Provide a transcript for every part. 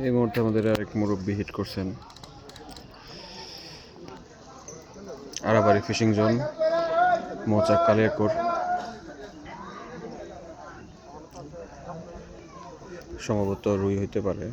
এই মুহূর্তে আমাদের আরেক মুরব্বী হিট করছেন। Arabari fishing zone Mouchak Kaliakair. সম্ভবত রুই হইতে পারে।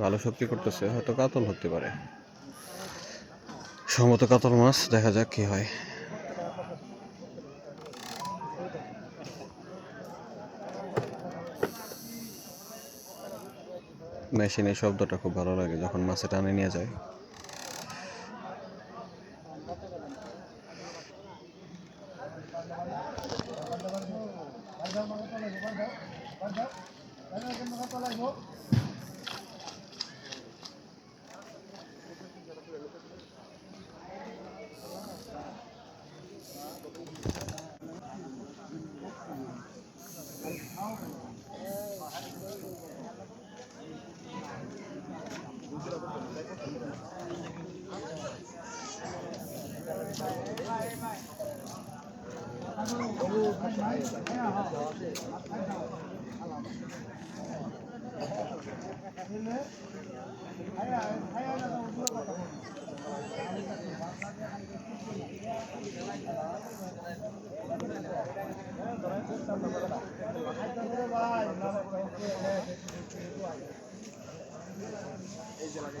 ভালো শক্তি করতেছে হয়তো কাতল হতে পারে। সম্ভবত কাতল মাছ দেখা যাক কি হয়। মেশিনের শব্দটা খুব ভালো লাগে যখন মাছে টানে নিয়ে যায়। এ গাড়ি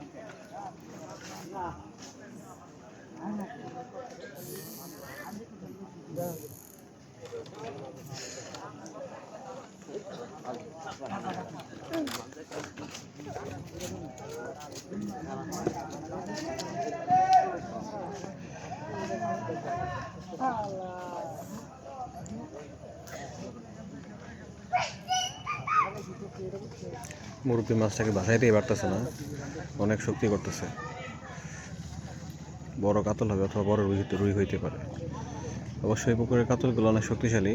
মুরব্বী মাছটাকে ভাসাইতেই পারতেছে না, অনেক শক্তি করতেছে। বড় কাতল হবে অথবা বড় রুই রুই হইতে পারে। অবশ্যই পুকুরের কাতলগুলো অনেক শক্তিশালী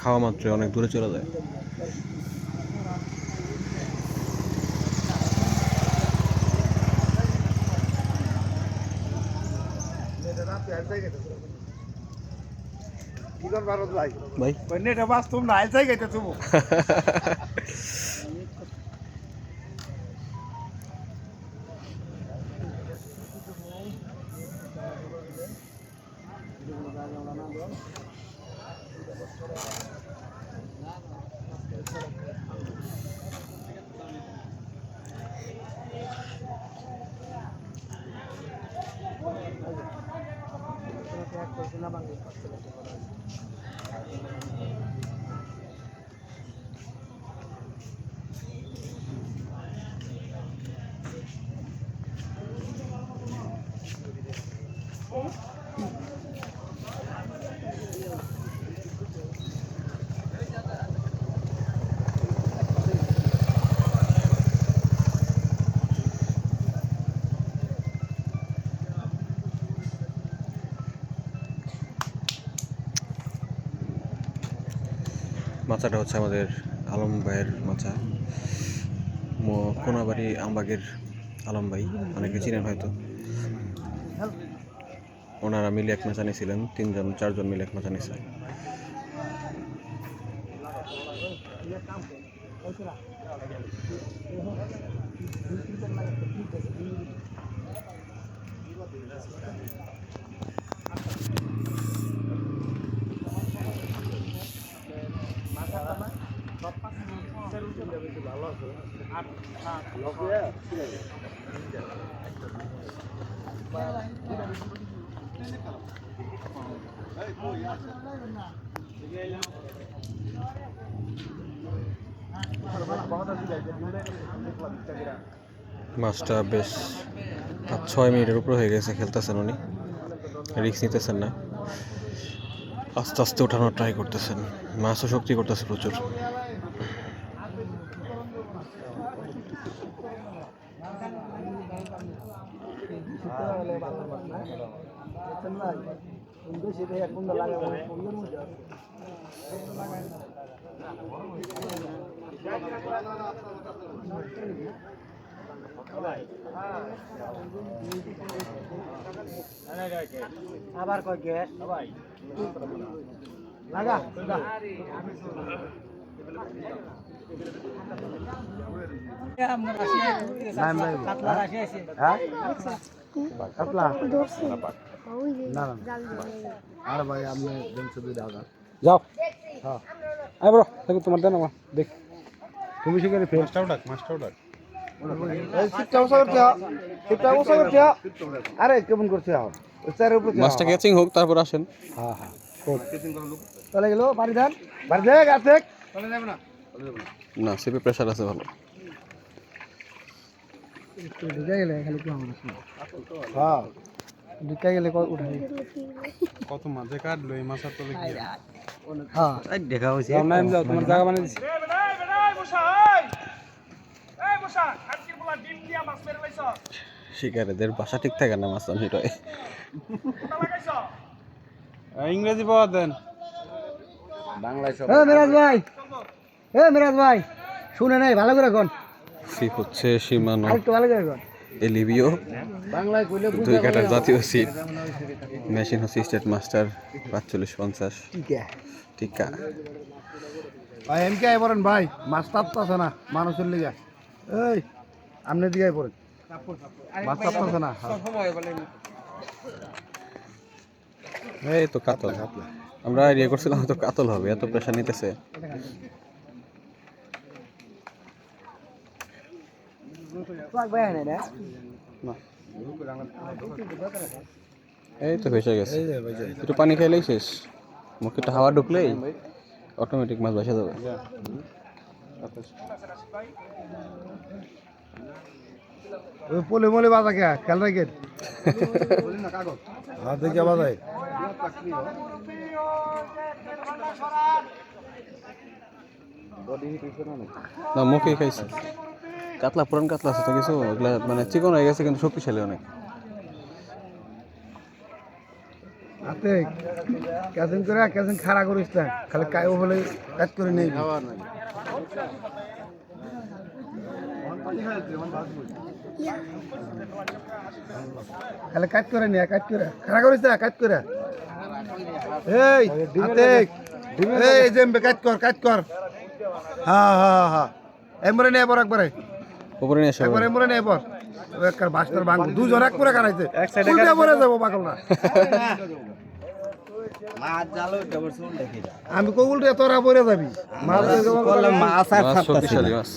খাওয়া মাত্রে অনেক দূরে চলে যায়। ভাই। ভাই নেটে বাস তুমি না আইসাই গাইতে তুমি। মাচাটা হচ্ছে আমাদের আলম ভাইয়ের মাচা। কোনাবাড়ি আমবাগের আলম ভাই, অনেকে চিনেন হয়তো। ওনারা মিলে এক মাচা নিয়েছিলেন তিনজন, চারজন মিলে এক মাচা নিয়েছিলেন আর মাছটা বেশ পাঁচ ছয় মিনিটের উপর হয়ে গেছে, খেলতেছেন উনি। রিক্স নিতেছেন না। আস্তে আস্তে ওঠানোর ট্রাই করতেছেন। মাছও শক্তি করতেছে প্রচুর। আবার কয় গ্যাস লাগা কাতলা ধরছি ওই যে না, না। আরে ভাই আপনি বড় দেখো তোমার দেন আমার দেখ। তুমি সেখানে আরে কেমন ক্যাচিং হোক তারপর আসেন। হ্যাঁ হ্যাঁ চলে গেল বাড়ি ধান বাড়ি দেখ আর দেখ। না সিপে প্রেশার আছে ভালো। ঢুকে গেলে খালি কি হবে হ্যাঁ। ঢুকে গেলে উঠাই কত মাঝে কাটলো এই মাছের তলে কি হ্যাঁ। দেখা হয়েছে। নাম যাও তোমার জায়গা বানিয়ে দিছি। শিকারেদের বাসা ঠিক থাকে না মাছ নিটয় ইংরেজি পাওয়া দেন। বাংলায় সব এ মিরাজ ভাই। এ মিরাজ ভাই। শুনে নাই ভালো করে কোন। সিপ হচ্ছে সীমানো। আরেকটু ভালো করে কোন। এলিবিও দুই কাটার জাতীয় সিপ মেশিন হচ্ছে স্টেট মাস্টার পাঁচচল্লিশ পঞ্চাশ। টিকা ভাই এমকে আই পড়েন ভাই। মাছ তাপতাছে না মানুষের লিগা। এই আমনে দিকে আই পড়েন। মাছ তাপতাছে না এই তো কাতল। আমরা ইয়ে করছিলাম তো কাতল হবে এত প্রেশার নিতেছে না এই তো ভেসে গেছে। একটু পানি খাইলেই শেষ। মুখে একটু হাওয়া ঢুকলেই অটোমেটিক মাছ ভেসে যাবে ওই পোলে মোলে বাজা কে? খেয়াল রাখেন হাত দেখে বাজায়? না মুখেই খাইছে। কাতলা, পুরান কাতলা আছে তো কিছু? ওগুলা মানে চিকন হয়ে গেছে, কিন্তু শক্তিশালী অনেক। হাতে কেদিন করে কেদিন খাড়া করিস না। খালি কায়ও হলে কাজ করে নেই খালি কাজ করে নিয়ে কাজ করে। খাড়া করিস না কাজ করে। এই হাতে এই জেমবে কাজ কর কাজ কর। হ্যাঁ হ্যাঁ হ্যাঁ এমরে নিয়ে পর একবারে। উপরে নিয়ে এসে। একবার এমরে পর একবার বাস্টার ভাঙ দুজন এক করে কারাইছে উল্টে পরে যাব পাগল না। আমি কো উল্টে তোরা পরে যাবি? মাছ মাছ শক্তিশালী মাছ।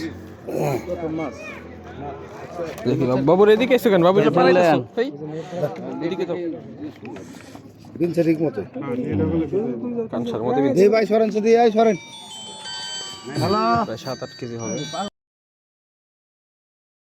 দেখি বাবু- বাবুর এদিকে এসো কেন? বাবু। এদিকে তো। ঠিক মতো। কানসার ভাই সরেন দিয়ে সরেন। হ্যালো সাত আট কেজি হবে।